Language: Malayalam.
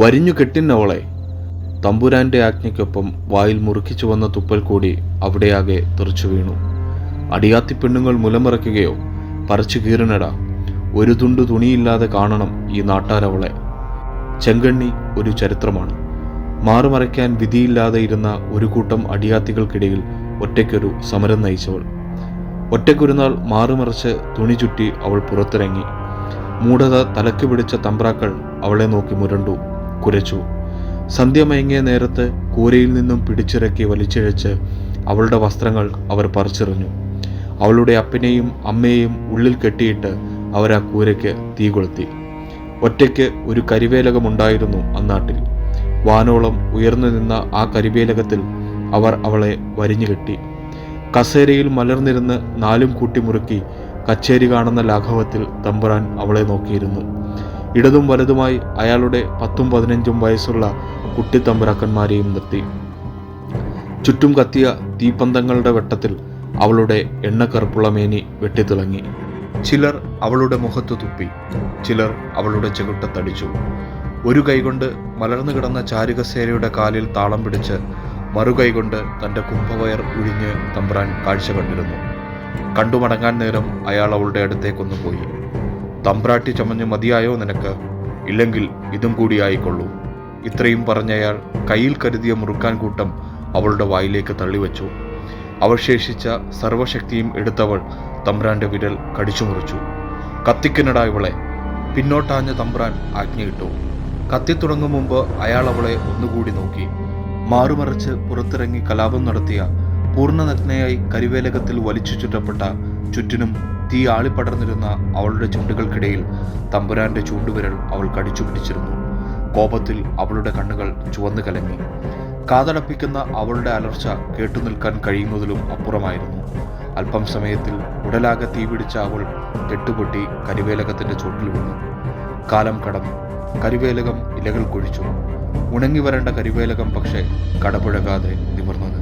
വരിഞ്ഞു കെട്ടിന്നവളെ തമ്പുരാന്റെ ആജ്ഞയ്ക്കൊപ്പം വായിൽ മുറുക്കിച്ചു വന്ന തുപ്പൽ കൂടി അവിടെയാകെ തെറിച്ചു വീണു. അടിയാത്തി പെണ്ണുങ്ങൾ മുലമിറക്കുകയോ പറിച്ചു കീറിനട ഒരു തുണ്ട് തുണിയില്ലാതെ കാണണം ഈ നാട്ടാരവളെ. ചെങ്കണ്ണി ഒരു ചരിത്രമാണ്. മാറുമറയ്ക്കാൻ വിധിയില്ലാതെ ഇരുന്ന ഒരു കൂട്ടം അടിയാത്തികൾക്കിടയിൽ ഒറ്റയ്ക്കൊരു സമരം നയിച്ചവൾ. ഒറ്റയ്ക്കൊരു നാൾ മാറുമറച്ച് തുണി ചുറ്റി അവൾ പുറത്തിറങ്ങി. മൂടത തലക്ക് പിടിച്ച തമ്പ്രാക്കൾ അവളെ നോക്കി മുരണ്ടു കുരച്ചു. സന്ധ്യ മയങ്ങിയ നേരത്ത് കൂരയിൽ നിന്നും പിടിച്ചിറക്കി വലിച്ചിഴച്ച് അവളുടെ വസ്ത്രങ്ങൾ അവർ പറിച്ചെറിഞ്ഞു. അവളുടെ അപ്പനെയും അമ്മയെയും ഉള്ളിൽ കെട്ടിയിട്ട് അവർ ആ കൂരയ്ക്ക് തീ കൊളുത്തി. ഒറ്റയ്ക്ക് ഒരു കരിവേലകമുണ്ടായിരുന്നു അന്നാട്ടിൽ. വാനോളം ഉയർന്നു നിന്ന ആ കരിവേലകത്തിൽ അവർ അവളെ വരിഞ്ഞു കെട്ടി. കസേരയിൽ മലർന്നിരുന്ന് നാലും കൂട്ടിമുറുക്കി കച്ചേരി കാണുന്ന ലാഘവത്തിൽ തമ്പുരാൻ അവളെ നോക്കിയിരുന്നു. ഇടതും വലതുമായി അയാളുടെ പത്തും പതിനഞ്ചും വയസ്സുള്ള കുട്ടിത്തമ്പുരാക്കന്മാരെയും നിർത്തി. ചുറ്റും കത്തിയ തീപ്പന്തങ്ങളുടെ വെട്ടത്തിൽ അവളുടെ എണ്ണക്കറുപ്പുള്ള മേനി വെട്ടിത്തിളങ്ങി. ചിലർ അവളുടെ മുഖത്ത് തുപ്പി ചിലർ അവളുടെ ചെകുട്ടത്തടിച്ചു ഒരു കൈകൊണ്ട് മലർന്നു കിടന്ന ചാരുകസേരയുടെ കാലിൽ താളം പിടിച്ച് മറുകൈകൊണ്ട് തന്റെ കുംഭവയർ ഉഴിഞ്ഞ് തമ്പ്രാൻ കാഴ്ച കണ്ടിരുന്നു. കണ്ടുമടങ്ങാൻ നേരം അയാൾ അവളുടെ അടുത്തേക്കൊന്നു പോയി. തമ്പ്രാട്ടി ചമഞ്ഞ് മതിയായോ നിനക്ക്? ഇല്ലെങ്കിൽ ഇതും കൂടി ആയിക്കൊള്ളൂ. ഇത്രയും പറഞ്ഞയാൾ കയ്യിൽ കരുതിയ മുറുക്കാൻ കൂട്ടം അവളുടെ വായിലേക്ക് തള്ളിവെച്ചു. അവശേഷിച്ച സർവശക്തിയും എടുത്തവൾ തമ്പ്രാന്റെ വിരൽ കടിച്ചു മുറിച്ചു കത്തിക്കിനടാ ഇവളെ. പിന്നോട്ടാഞ്ഞ തമ്പ്രാൻ ആജ്ഞയിട്ടു. കത്തിത്തുടങ്ങും മുമ്പ് അയാൾ അവളെ ഒന്നുകൂടി നോക്കി. മാറുമറിച്ച് പുറത്തിറങ്ങി കലാപം നടത്തിയ പൂർണനഗ്നയായി കരിവേലകത്തിൽ വലിച്ചു ചുറ്റപ്പെട്ട ചുറ്റിനും തീ ആളിപ്പടർന്നിരുന്ന അവളുടെ ചുണ്ടുകൾക്കിടയിൽ തമ്പുരാന്റെ ചൂണ്ടുവിരൽ അവൾ കടിച്ചു പിടിച്ചിരുന്നു. കോപത്തിൽ അവളുടെ കണ്ണുകൾ ചുവന്നു കലങ്ങി. കാതടപ്പിക്കുന്ന അവളുടെ അലർച്ച കേട്ടു നിൽക്കാൻ കഴിയുന്നതിലും അപ്പുറമായിരുന്നു. അല്പം സമയത്തിൽ ഉടലാകെ തീപിടിച്ച അവൾ കെട്ടുപൊട്ടി കരിവേലകത്തിന്റെ ചുവട്ടിൽ വീണു. കാലം കടന്നു. കരിവേലകം ഇലകൾ കൊഴിച്ചു. ഉണങ്ങി വരേണ്ട കരിവേലകം പക്ഷേ കടപുഴകാതെ നിവർന്നു നിന്നു.